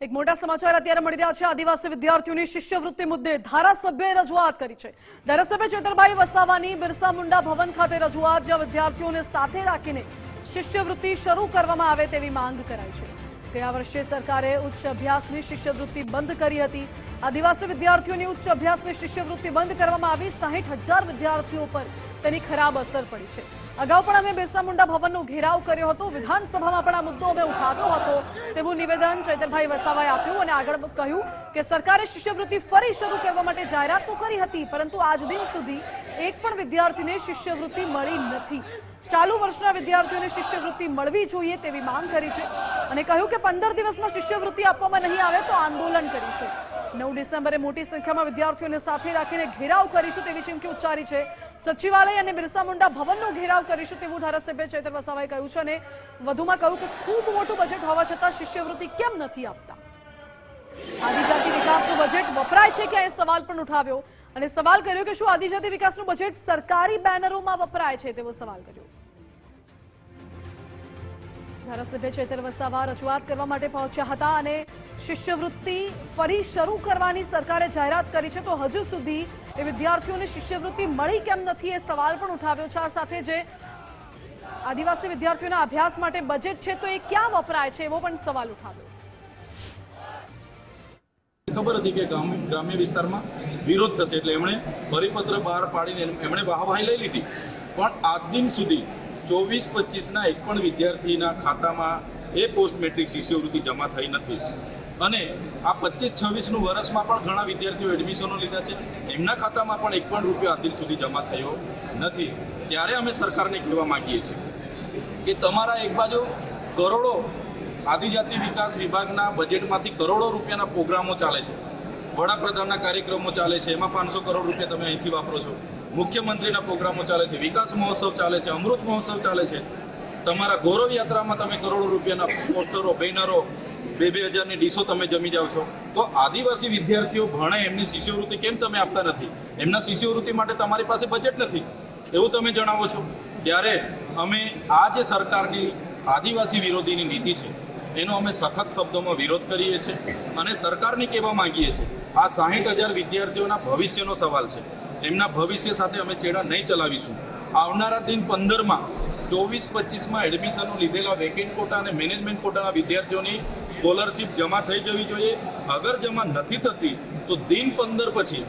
એક મોટા સમાચાર અત્યારે મળી રહ્યા છે. આદિવાસી વિદ્યાર્થીઓની શિષ્યવૃત્તિ મુદ્દે ધારાસભ્યએ રજૂઆત કરી છે. ધારાસભ્ય ચેતરભાઈ વસાવાની બિરસા મુંડા ભવન ખાતે રજૂઆત, જ્યાં વિદ્યાર્થીઓને સાથે રાખીને શિષ્યવૃત્તિ શરૂ કરવામાં આવે તેવી માંગ કરાઈ છે. ગયા વર્ષે સરકારે ઉચ્ચ અભ્યાસની શિષ્યવૃત્તિ બંધ કરી હતી. આદિવાસી વિદ્યાર્થીઓની ઉચ્ચ અભ્યાસની શિષ્યવૃત્તિ બંધ કરવામાં આવી. સાહીઠ હજાર વિદ્યાર્થીઓ પર તેની ખરાબ અસર પડી છે. અગાઉ પણ અમે બિરસા મુંડા ભવનનો ઘેરાવ કર્યો હતો. વિધાનસભામાં પણ આ મુદ્દો અમે ઉઠાવ્યો હતો તેવું નિવેદન ચૈતનભાઈ વસાવાએ આપ્યું અને આગળ કહ્યું કે સરકારે શિષ્યવૃત્તિ ફરી શરૂ કરવા માટે જાહેરાત તો કરી હતી, પરંતુ આજ દિન સુધી એક પણ વિદ્યાર્થીને શિષ્યવૃત્તિ મળી નથી. ચાલુ વર્ષના વિદ્યાર્થીઓને શિષ્યવૃત્તિ મળવી જોઈએ તેવી માંગ કરી છે અને કહ્યું કે પંદર દિવસમાં શિષ્યવૃત્તિ આપવામાં નહીં આવે તો આંદોલન કરીશું. નવ ડિસેમ્બરે મોટી સંખ્યામાં વિદ્યાર્થીઓને સાથે રાખીને ઘેરાવ કરીશું તેવી ચીમકી ઉચ્ચારી છે. સચિવાલય અને બિરસા મુંડા ભવનનો ઘેરાવ કરીશું તેવું ધારાસભ્ય ચેતર વસાવાએ કહ્યું છે અને વધુમાં કહ્યું કે ખૂબ મોટું બજેટ હોવા છતાં શિષ્યવૃત્તિ કેમ નથી આપતા? આદિજાતિ વિકાસનું બજેટ વપરાય છે કે એ સવાલ પણ ઉઠાવ્યો? અને સવાલ કર્યો કે શું આદિજાતિ વિકાસનું બજેટ સરકારી બેનરોમાં વપરાય છે તેવો સવાલ કર્યો. ધારાસભ્ય ચેતન વસાવા રજૂઆત કરવા માટે પહોંચ્યા હતા અને શિષ્યવૃત્તિ ફરી શરૂ કરવાની સરકારે જાહેરાત કરી છે, તો હજુ સુધી એ વિદ્યાર્થીઓને શિષ્યવૃત્તિ મળી કેમ નથી એ સવાલ પણ ઉઠાવ્યો છે. આ સાથે જે આદિવાસી વિદ્યાર્થીઓના અભ્યાસ માટે બજેટ છે, તો એ ક્યાં વપરાય છે એવો પણ સવાલ ઉઠાવ્યો. ખબર હતી કે ગ્રામ્ય વિસ્તારમાં વિરોધ થશે એટલે એમણે પરિપત્ર બહાર પાડીને એમણે વાહવાહી લઈ લીધી. પણ આજ દિન સુધી ચોવીસ પચીસના એક પણ વિદ્યાર્થીના ખાતામાં એ પોસ્ટ મેટ્રિક શિષ્યવૃત્તિ જમા થઈ નથી. અને આ પચીસ છવ્વીસનું વર્ષમાં પણ ઘણા વિદ્યાર્થીઓ એડમિશનો લીધા છે. એમના ખાતામાં પણ એક પણ રૂપિયો આજ દિન સુધી જમા થયો નથી. ત્યારે અમે સરકારને કહેવા માંગીએ છીએ કે તમારા એક બાજુ કરોડો આદિજાતિ વિકાસ વિભાગના બજેટમાંથી કરોડો રૂપિયાના પ્રોગ્રામો ચાલે છે. વડાપ્રધાનના કાર્યક્રમો ચાલે છે. એમાં પાંચસો કરોડ રૂપિયા તમે અહીંથી વાપરો છો. મુખ્યમંત્રીના પ્રોગ્રામો ચાલે છે. વિકાસ મહોત્સવ ચાલે છે. અમૃત મહોત્સવ ચાલે છે. તમારા ગૌરવ યાત્રામાં તમે કરોડો રૂપિયાના પોસ્ટરો, બેનરો, બે બે હજારની ડીશો તમે જમી જાઓ છો. તો આદિવાસી વિદ્યાર્થીઓ ભણે એમની શિષ્યવૃત્તિ કેમ તમે આપતા નથી? એમના શિષ્યવૃત્તિ માટે તમારી પાસે બજેટ નથી. એવું તમે જણાવો છો? ત્યારે અમે આ જે સરકારની આદિવાસી વિરોધીની નીતિ છે એનો અમે સખત શબ્દોમાં વિરોધ કરીએ છીએ અને સરકારને કહેવા માંગીએ છીએ, આ સાહીઠ હજાર વિદ્યાર્થીઓના ભવિષ્યનો સવાલ છે. એમના ભવિષ્ય સાથે અમે ચેડા નહીં ચલાવીશું. આવનારા દિન પંદરમાં ચોવીસ પચીસમાં એડમિશનો લીધેલા વેકેન્ટ કોટા અને મેનેજમેન્ટ કોટાના વિદ્યાર્થીઓની સ્કોલરશીપ જમા થઈ જવી જોઈએ. અગર જમા નથી થતી, તો દિન પંદર પછી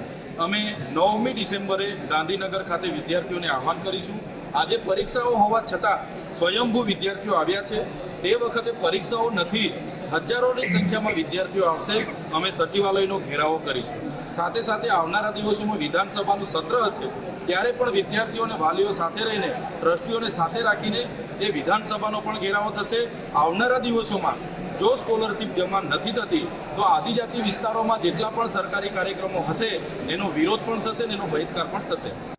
અમે નવમી ડિસેમ્બરે ગાંધીનગર ખાતે વિદ્યાર્થીઓને આહવાન કરીશું. આજે પરીક્ષાઓ હોવા છતાં સ્વયંભૂ વિદ્યાર્થીઓ આવ્યા છે. તે વખતે પરીક્ષાઓ નથી. હજારોની સંખ્યામાં વિદ્યાર્થીઓ આવશે. અમે સચિવાલયનો ઘેરાવો કરીશું. સાથે સાથે આવનારા દિવસોમાં વિધાનસભાનું સત્ર હશે, ત્યારે પણ વિદ્યાર્થીઓ અને વાલીઓ સાથે રહીને, ટ્રસ્ટીઓને સાથે રાખીને એ વિધાનસભાનો પણ ઘેરાવો થશે. આવનારા દિવસોમાં જો સ્કોલરશિપ જમા નથી થતી, તો આદિજાતિ વિસ્તારોમાં જેટલા પણ સરકારી કાર્યક્રમો હશે, એનો વિરોધ પણ થશે અને એનો બહિષ્કાર પણ થશે.